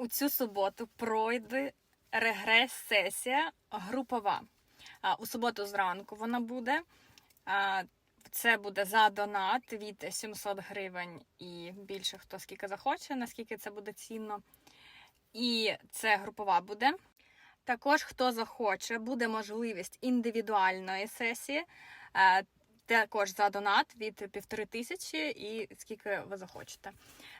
У цю суботу пройде регрес-сесія групова. У суботу зранку вона буде. Це буде за донат від 700 гривень і більше хто скільки захоче, наскільки це буде цінно. І це групова буде. Також, хто захоче, буде можливість індивідуальної сесії. Також за донат від півтори тисячі і скільки ви захочете.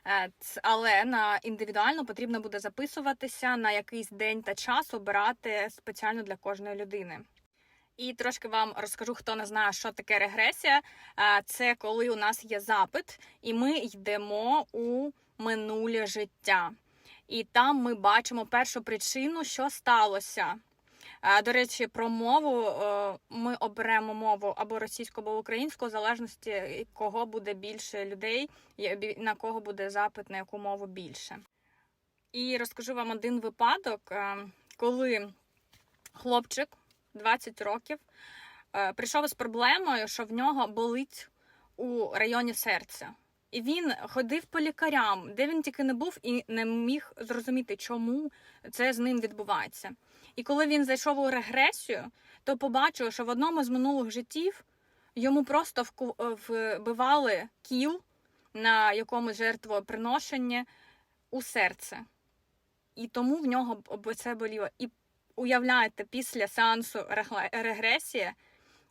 Е, Але на індивідуально потрібно буде записуватися на якийсь день та час, обирати спеціально для кожної людини. І трошки вам розкажу, хто не знає, що таке регресія. Е, Це коли у нас є запит, і ми йдемо у минуле життя. І там ми бачимо першу причину, що сталося. До речі, про мову ми оберемо мову або російську, або українську, в залежності кого буде більше людей, на кого буде запит, на яку мову більше. І розкажу вам один випадок, коли хлопчик 20 років прийшов із проблемою, що в нього болить у районі серця. Він ходив по лікарям, де він тільки не був, і не міг зрозуміти, чому це з ним відбувається. І коли він зайшов у регресію, то побачив, що в одному з минулих життів йому просто вбивали кіл на якомусь жертвоприношенні у серце. І тому в нього це боліло. І уявляєте, після сеансу регресії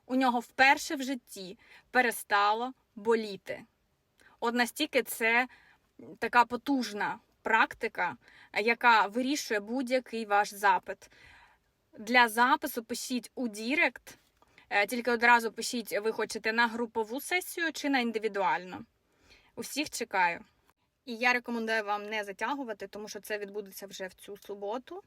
у нього вперше в житті перестало боліти. От настільки це така потужна практика, яка вирішує будь-який ваш запит. Для запису пишіть у Дірект, е, тільки одразу пишіть, ви хочете на групову сесію чи на індивідуальну. Усіх чекаю. І я рекомендую вам не затягувати, тому що це відбудеться вже в цю суботу.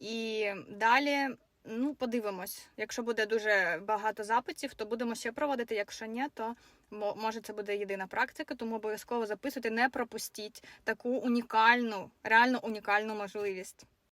І далі, ну, подивимось. Якщо буде дуже багато запитів, то будемо ще проводити. Якщо ні, то мо- може це буде єдина практика, тому обов'язково записуйте, не пропустіть таку унікальну, реально унікальну можливість.